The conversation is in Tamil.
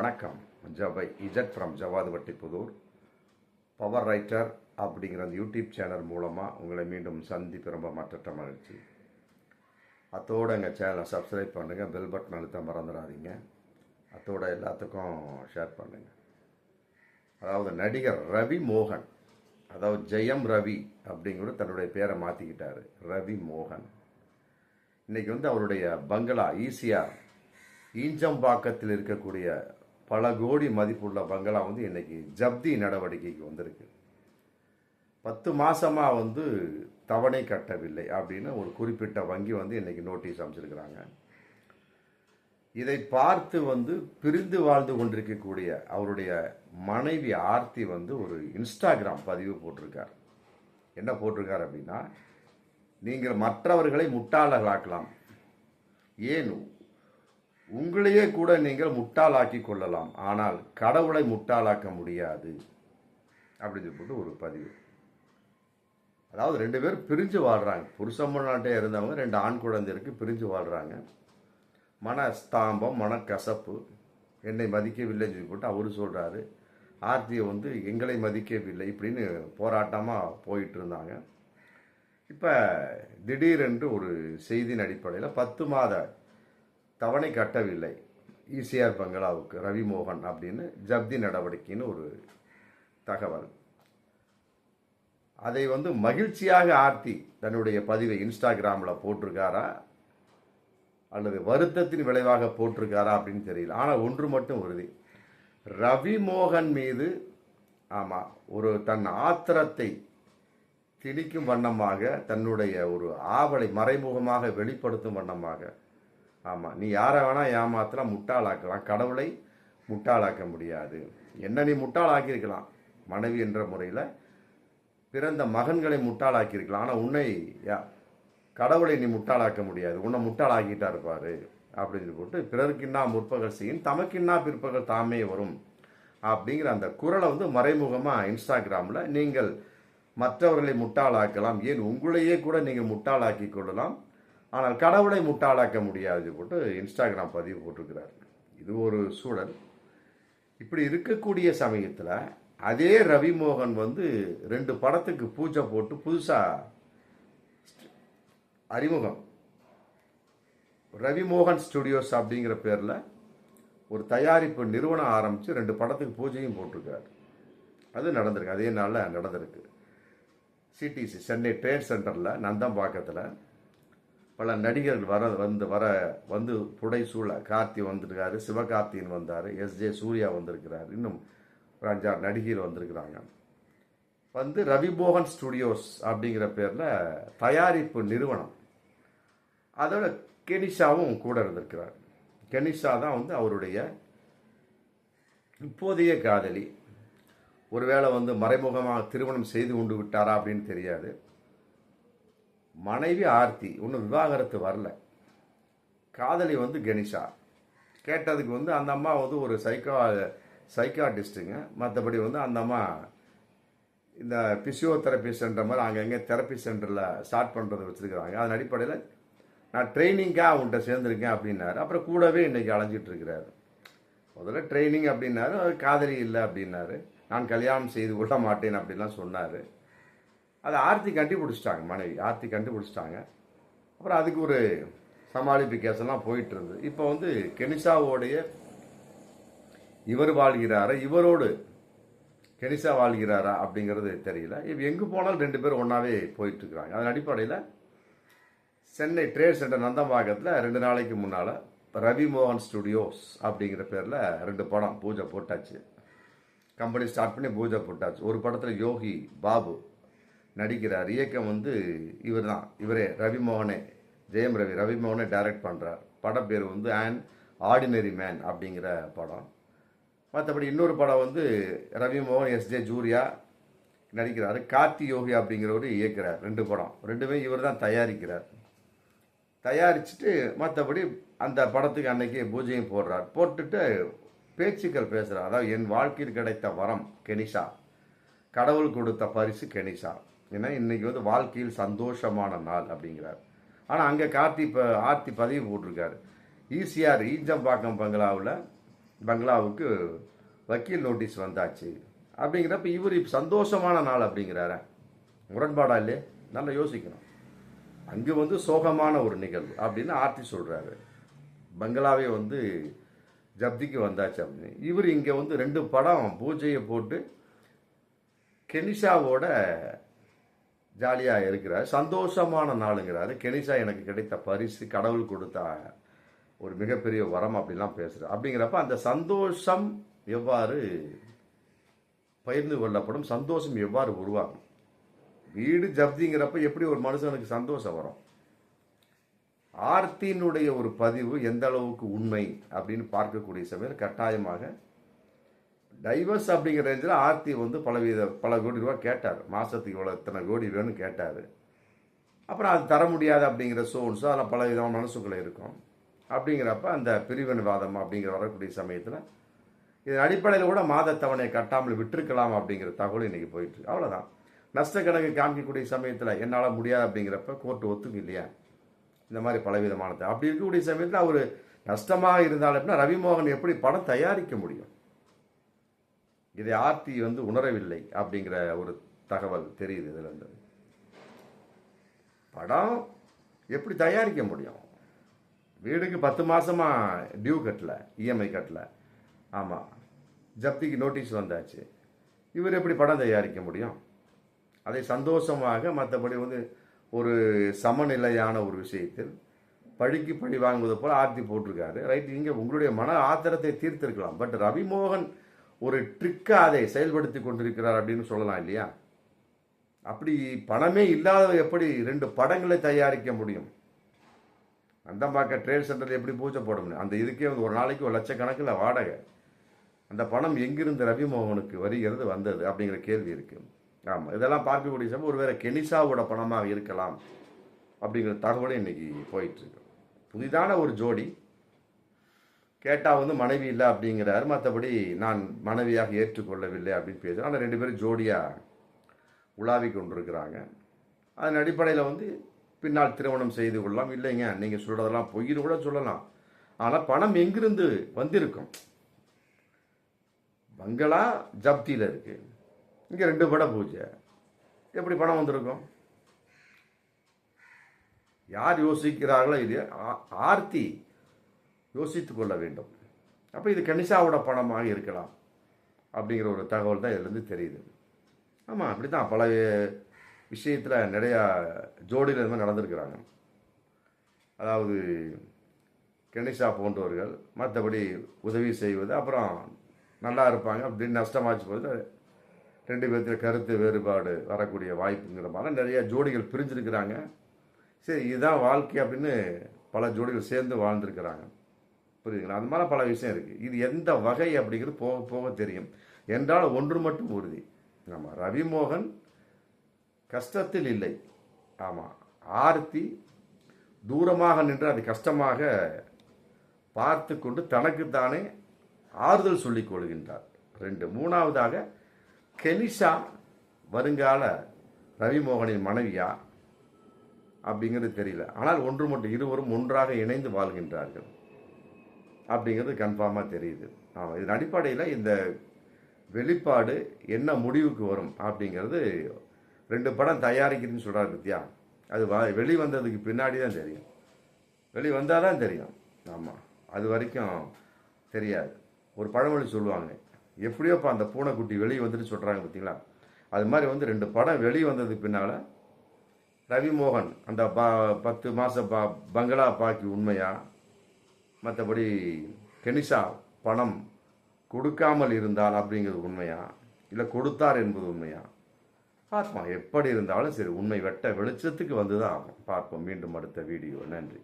வணக்கம். ஜவை Z from Javadhu Vattipudur. Power writer அப்படிங்கிற அந்த யூடியூப் சேனல் மூலமாக உங்களை மீண்டும் சந்திப்பு ரொம்ப மற்றற்ற மகிழ்ச்சி. அத்தோடு எங்கள் சேனலை சப்ஸ்கிரைப் பண்ணுங்கள் பெல் பட்டன் அழுத்த மறந்துடாதீங்க. அத்தோட எல்லாத்துக்கும் ஷேர் பண்ணுங்கள் அதாவது நடிகர் ரவி மோகன் அதாவது ஜெயம் ரவி அப்படிங்கிற தன்னுடைய பேரை மாற்றிக்கிட்டார் ரவி மோகன். இன்றைக்கி வந்து அவருடைய பங்களா ஈசிஆர் ஈஞ்சம்பாக்கத்தில் இருக்கக்கூடிய பல கோடி மதிப்புள்ள பங்களா வந்து இன்னைக்கு ஜப்தி நடவடிக்கைக்கு வந்திருக்கு. பத்து மாதமாக வந்து தவணை கட்டவில்லை அப்படின்னு ஒரு குறிப்பிட்ட வங்கி வந்து இன்னைக்கு நோட்டீஸ் அமைச்சிருக்கிறாங்க இதை பார்த்து வந்து பிரிந்து வாழ்ந்து கொண்டிருக்கக்கூடிய அவருடைய மனைவி ஆர்த்தி வந்து ஒரு இன்ஸ்டாகிராம் பதிவு போட்டிருக்கார். என்ன போட்டிருக்கார் அப்படின்னா நீங்கள் மற்றவர்களை முட்டாளர்களாக்கலாம். ஏன் உங்களையே கூட நீங்கள் முட்டாளாக்கி கொள்ளலாம். ஆனால் கடவுளை முட்டாளாக்க முடியாது. அப்படின்னு சொல்லிட்டு ஒரு பதிவு. அதாவது ரெண்டு பேரும் பிரிஞ்சு வாழ்கிறாங்க புருஷம்மன் நாட்டே இருந்தவங்க ரெண்டு ஆண் குழந்தைக்கு பிரிஞ்சு வாழ்கிறாங்க மன ஸ்தாம்பம் மனக்கசப்பு என்னை மதிக்கவில்லைன்னு சொல்லி போட்டு அவரு சொல்கிறாரு ஆர்த்தியை வந்து எங்களை மதிக்கவில்லை இப்படின்னு போராட்டமாக போயிட்டு இருந்தாங்க. இப்போ திடீரென்று ஒரு செய்தியின் அடிப்படையில் பத்து மாத தவணை கட்டவில்லை. ஈசிஆர் பங்களாவுக்கு ரவிமோகன் அப்படின்னு ஜப்தி நடவடிக்கைன்னு ஒரு தகவல். அதை வந்து மகிழ்ச்சியாக ஆர்த்தி தன்னுடைய பதிவை இன்ஸ்டாகிராமில் போட்டிருக்காரா? அல்லது வருத்தத்தின் விளைவாக போட்டிருக்காரா அப்படின்னு தெரியல. ஆனால் ஒன்று மட்டும் உறுதி. ரவிமோகன் மீது ஆமாம் ஒரு தன் ஆத்திரத்தை திணிக்கும் வண்ணமாக தன்னுடைய ஒரு ஆவலை மறைமுகமாக வெளிப்படுத்தும் வண்ணமாக ஆமாம் நீ யாரை வேணால் ஏமாத்தலாம் முட்டாளாக்கலாம். கடவுளை முட்டாளாக்க முடியாது. என்ன நீ முட்டாளாக்கியிருக்கலாம்? மனைவி என்ற முறையில் பிறந்த மகன்களை முட்டாளாக்கியிருக்கலாம். ஆனால் உன்னை யா- கடவுளை நீ முட்டாளாக்க முடியாது. உன்னை முட்டாளாக்கிட்டா இருப்பார் அப்படின்னு போட்டு பிறருக்கின்னா முற்பகல் செய்யும் தமக்கின்னா பிற்பகல் தாமே வரும் அப்படிங்கிற அந்த குரலை வந்து மறைமுகமாக இன்ஸ்டாகிராமில் நீங்கள் மற்றவர்களை முட்டாளாக்கலாம். ஏன் உங்களையே கூட நீங்கள் முட்டாளாக்கி கொள்ளலாம். ஆனால் கடவுளை முட்டாளாக்க முடியாது போட்டு இன்ஸ்டாகிராம் பதிவு போட்டிருக்கிறார். இது ஒரு சூழல். இப்படி இருக்கக்கூடிய சமயத்தில் அதே ரவிமோகன் வந்து ரெண்டு படத்துக்கு பூஜை போட்டு புதுசாக அறிமுகம். ரவிமோகன் ஸ்டுடியோஸ் அப்படிங்கிற பேரில் ஒரு தயாரிப்பு நிறுவனம் ஆரம்பித்து ரெண்டு படத்துக்கு பூஜையும் போட்டிருக்காரு. அது நடந்திருக்கு. அதே நாளில் நடந்திருக்கு. சிடிசி சென்னை ட்ரேட் சென்டரில் நந்தம்பாக்கத்தில் பல நடிகர்கள் வர வந்து வர வந்து புடை சூழ கார்த்தி வந்திருக்காரு சிவகார்த்தியின் வந்தார் எஸ்ஜே சூர்யா வந்திருக்கிறார் இன்னும் ஒரு அஞ்சாறு நடிகைகள் வந்திருக்கிறாங்க. வந்து ரவிமோகன் ஸ்டுடியோஸ் அப்படிங்கிற பேரில் தயாரிப்பு நிறுவனம். அதோட கெனிஷாவும் கூட இருந்திருக்கிறார். கெனிஷா தான் வந்து அவருடைய இப்போதைய காதலி. ஒருவேளை வந்து மறைமுகமாக திருமணம் செய்து கொண்டு விட்டாரா அப்படின்னு தெரியாது. மனைவி ஆர்த்தி இன்னும் விவாகரத்து வரல. காதலி வந்து கணேஷா கேட்டதுக்கு வந்து அந்த அம்மா வந்து ஒரு சைக்கோ சைக்காட்டிஸ்ட்டுங்க மற்றபடி வந்து அந்த அம்மா இந்த பிசியோதெரப்பி சென்டர் மாதிரி அங்கங்கே தெரப்பி சென்டரில் ஸ்டார்ட் பண்ணுறது வச்சுருக்கிறாங்க. அதன் அடிப்படையில் நான் ட்ரைனிங்காக அவங்கள்ட்ட சேர்ந்துருக்கேன் அப்படின்னாரு. அப்புறம் கூடவே இன்றைக்கி அலைஞ்சிட்டு இருக்கிறாரு முதல்ல ட்ரைனிங் அப்படின்னாரு அவர் காதலி இல்லை அப்படின்னாரு. நான் கல்யாணம் செய்து கொள்ள மாட்டேன் அப்படின்லாம் சொன்னார். அதை ஆர்த்தி கண்டுபிடிச்சிட்டாங்க மனைவி. ஆர்த்தி கண்டுபிடிச்சிட்டாங்க. அப்புறம் அதுக்கு ஒரு சமாளிப்பு கேஸெல்லாம் போயிட்டு இருந்தது. இப்போ வந்து கெனிஷாவோடைய இவர் வாழ்கிறாரா இவரோடு கெனிஷா வாழ்கிறாரா அப்படிங்கிறது தெரியல. இப்போ எங்கே போனாலும் ரெண்டு பேரும் ஒன்றாவே போயிட்டுருக்குறாங்க அதன் அடிப்படையில் சென்னை ட்ரேட் சென்டர் நந்தம்பாக்கத்தில் ரெண்டு நாளைக்கு முன்னால் ரவி மோகன் ஸ்டுடியோஸ் அப்படிங்கிற பேரில் ரெண்டு படம் பூஜை போட்டாச்சு. கம்பெனி ஸ்டார்ட் பண்ணி பூஜை போட்டாச்சு. ஒரு படத்தில் யோகி பாபு நடிக்கிறார். இயக்கம் வந்து இவர் தான் இவரே ரவிமோகனே ஜெயம் ரவி. ரவிமோகனே டைரக்ட் பண்ணுறார் படம் பேர் வந்து ஆன் ஆர்டினரி மேன் அப்படிங்கிற படம். மற்றபடி இன்னொரு படம் வந்து ரவிமோகன் எஸ் ஜே ஜூரியா நடிக்கிறார். கார்த்தி யோகி அப்படிங்கிறவர் இயக்கிறார். ரெண்டு படம். ரெண்டுமே இவர் தான் தயாரிக்கிறார். தயாரிச்சுட்டு மற்றபடி அந்த படத்துக்கு அன்னைக்கு பூஜையும் போடுறார். போட்டுட்டு பேச்சுக்கள் பேசுகிறார் அதாவது என் வாழ்க்கையில் கிடைத்த வரம் கெனிஷா கடவுள் கொடுத்த பரிசு கெனிஷா ஏன்னா இன்றைக்கி வந்து வாழ்க்கையில் சந்தோஷமான நாள் அப்படிங்கிறார். ஆனால் அங்கே கார்த்தி இப்போ ஆர்த்தி பதவி போட்டிருக்காரு. ஈசிஆர் ஈஞ்சம்பாக்கம் பங்களாவில் பங்களாவுக்கு வக்கீல் நோட்டீஸ் வந்தாச்சு. அப்படிங்கிறப்ப இவர் இப்போ சந்தோஷமான நாள் அப்படிங்கிறார? முரண்பாடா இல்லையே? நல்லா யோசிக்கணும். அங்கே வந்து சோகமான ஒரு நிகழ்வு அப்படின்னு ஆர்த்தி சொல்கிறாரு பங்களாவே வந்து ஜப்திக்கு வந்தாச்சு அப்படின்னு. இவர் இங்கே வந்து ரெண்டு படம் பூஜையை போட்டு கெனிஷாவோட ஜாலியாக இருக்கிறார். சந்தோஷமான நாளுங்கிறாரு. கெனிஷா எனக்கு கிடைத்த பரிசு கடவுள் கொடுத்த ஒரு மிகப்பெரிய வரம் அப்படிலாம் பேசுகிறார் அப்படிங்கிறப்ப அந்த சந்தோஷம் எவ்வாறு பகிர்ந்து கொள்ளப்படும்? சந்தோஷம் எவ்வாறு உருவாகும்? வீடு ஜப்திங்கிறப்ப எப்படி ஒரு மனுஷனுக்கு சந்தோஷம் வரும்? ஆர்த்தியினுடைய ஒரு பதிவு எந்த அளவுக்கு உண்மை அப்படின்னு பார்க்கக்கூடிய சமயம் கட்டாயமாக டைவர்ஸ் அப்படிங்கிற ரேஞ்சில் ஆர்த்தி வந்து பலவித பல கோடி ரூபா கேட்டார். மாதத்துக்கு இவ்வளோ இத்தனை கோடி வேணும்னு கேட்டார். அப்புறம் அது தர முடியாது அப்படிங்கிற சோன்ஸோ அதில் பல விதமான மனசுக்குள்ளே இருக்கும். அப்படிங்கிறப்ப அந்த பிரிவினவாதம் அப்படிங்கிற வரக்கூடிய சமயத்தில் இதன் அடிப்படையில் கூட மாத கட்டாமல் விட்டிருக்கலாம் அப்படிங்கிற தகவல் இன்றைக்கி போயிட்டு அவ்வளோதான் நஷ்ட கணக்கு காமிக்கக்கூடிய சமயத்தில் என்னால் முடியாது அப்படிங்கிறப்ப கோர்ட்டு ஒத்துக்கும் இல்லையா? இந்த மாதிரி பலவிதமானது. அப்படி இருக்கக்கூடிய சமயத்தில் அவர் நஷ்டமாக இருந்தாலும் அப்படின்னா ரவிமோகன் எப்படி படம் தயாரிக்க முடியும்? இதை ஆர்த்தி வந்து உணரவில்லை அப்படிங்கிற ஒரு தகவல் தெரியுது இதில் இருந்து. படம் எப்படி தயாரிக்க முடியும்? வீடுக்கு பத்து மாதமாக டியூ கட்டல இஎம்ஐ கட்டல. ஆமாம் ஜப்திக்கு நோட்டீஸ் வந்தாச்சு. இவர் எப்படி படம் தயாரிக்க முடியும்? அதை சந்தோஷமாக மற்றபடி வந்து ஒரு சமநிலையான ஒரு விஷயத்தில் பழிக்கு பழி வாங்குவது போல் ஆர்த்தி போட்டிருக்காரு. ரைட் இங்கே உங்களுடைய மன ஆத்திரத்தை தீர்த்திருக்கலாம். பட் ரவிமோகன் ஒரு ட்ரிக்காக அதை செயல்படுத்தி கொண்டிருக்கிறார் அப்படின்னு சொல்லலாம் இல்லையா? அப்படி பணமே இல்லாத எப்படி ரெண்டு படங்களை தயாரிக்க முடியும்? அந்த பார்க்க ட்ரேட் சென்டரில் எப்படி பூஜை போட முடியும்? அந்த இதுக்கே வந்து ஒரு நாளைக்கு ஒரு லட்சக்கணக்கில் வாடகை. அந்த பணம் எங்கிருந்து ரவிமோகனுக்கு வருகிறது வந்தது அப்படிங்கிற கேள்வி இருக்குது ஆமாம் இதெல்லாம் பார்க்கக்கூடிய சமயம் ஒருவேளை கெனிசாவோட பணமாக இருக்கலாம் அப்படிங்கிற தகவலும் இன்னைக்கு போயிட்டுருக்கு புதிதான ஒரு ஜோடி கேட்டால் வந்து மனைவி இல்லை அப்படிங்கிறார். மற்றபடி நான் மனைவியாக ஏற்றுக்கொள்ளவில்லை அப்படின்னு பேசுகிறேன் ஆனால் ரெண்டு பேரும் ஜோடியாக உலாவி கொண்டிருக்கிறாங்க. அதன் அடிப்படையில் வந்து பின்னால் திருமணம் செய்து கொள்ளலாம். இல்லைங்க நீங்கள் சொல்கிறதெல்லாம் பொய்னு கூட சொல்லலாம். ஆனால் பணம் எங்கிருந்து வந்திருக்கும்? பங்களா ஜப்தியில் இருக்குது இங்கே ரெண்டு பட பூஜை. எப்படி பணம் வந்திருக்கும்? யார் யோசிக்கிறார்களோ இது ஆ- ஆர்த்தி யோசித்து கொள்ள வேண்டும் அப்போ இது கனிஷாவோட பணமாக இருக்கலாம் அப்படிங்கிற ஒரு தகவல் தான் இதுலேருந்து தெரியுது. ஆமாம் அப்படி தான் பல விஷயத்தில் நிறையா ஜோடியில் இது நடந்திருக்கிறாங்க. அதாவது கணிஷா போன்றவர்கள் மற்றபடி உதவி செய்வது அப்புறம் நல்லா இருப்பாங்க அப்படின்னு நஷ்டமாச்சு போது ரெண்டு பேர்த்துல கருத்து வேறுபாடு வரக்கூடிய வாய்ப்புங்கிற மாதிரி நிறைய ஜோடிகள் பிரிஞ்சிருக்கிறாங்க. சரி இதுதான் வாழ்க்கை அப்படின்னு பல ஜோடிகள் சேர்ந்து வாழ்ந்துருக்கிறாங்க. புரியுதுங்களா? அந்த மாதிரி பல விஷயம் இருக்குது இது எந்த வகை அப்படிங்கிறது போக போக தெரியும். என்றால் ஒன்று மட்டும் உறுதி. ஆமாம் ரவிமோகன் கஷ்டத்தில் இல்லை. ஆமாம் ஆர்த்தி தூரமாக நின்று அது கஷ்டமாக பார்த்து கொண்டு தனக்குத்தானே ஆறுதல் சொல்லிக் கொள்கின்றார். ரெண்டு மூணாவதாக கெலிஷா வருங்கால ரவிமோகனின் மனைவியா அப்படிங்கிறது தெரியல. ஆனால் ஒன்று மட்டும் இருவரும் ஒன்றாக இணைந்து வாழ்கின்றார்கள். அப்படிங்கிறது கன்ஃபார்மாக தெரியுது. ஆமாம் இதன் அடிப்படையில் இந்த வெளிப்பாடு என்ன முடிவுக்கு வரும் அப்படிங்கிறது ரெண்டு படம் தயாரிக்கிறதுன்னு சொல்கிறாரு பத்தியா அது வ வெளி வந்ததுக்கு பின்னாடி தான் தெரியும். வெளி வந்தால் தான் தெரியும். ஆமாம் அது வரைக்கும் தெரியாது. ஒரு பழமொழி சொல்லுவாங்க எப்படியோப்பா அந்த பூனைக்குட்டி வெளியே வந்துட்டு சொல்கிறாங்க பார்த்தீங்களா அது மாதிரி வந்து ரெண்டு படம் வெளியே வந்ததுக்கு பின்னால் ரவிமோகன் அந்த ப பத்து மாத ப பங்களா பாக்கி உண்மையாக மற்றபடி கெனிஷா பணம் கொடுக்காமல் இருந்தால் அப்படிங்கிறது உண்மையா? இல்லை கொடுத்தார் என்பது உண்மையா? பார்ப்போம். எப்படி இருந்தாலும் சரி உண்மை வெட்ட வெளிச்சத்துக்கு வந்து தான் ஆகும். பார்ப்போம். மீண்டும் அடுத்த வீடியோ நன்றி.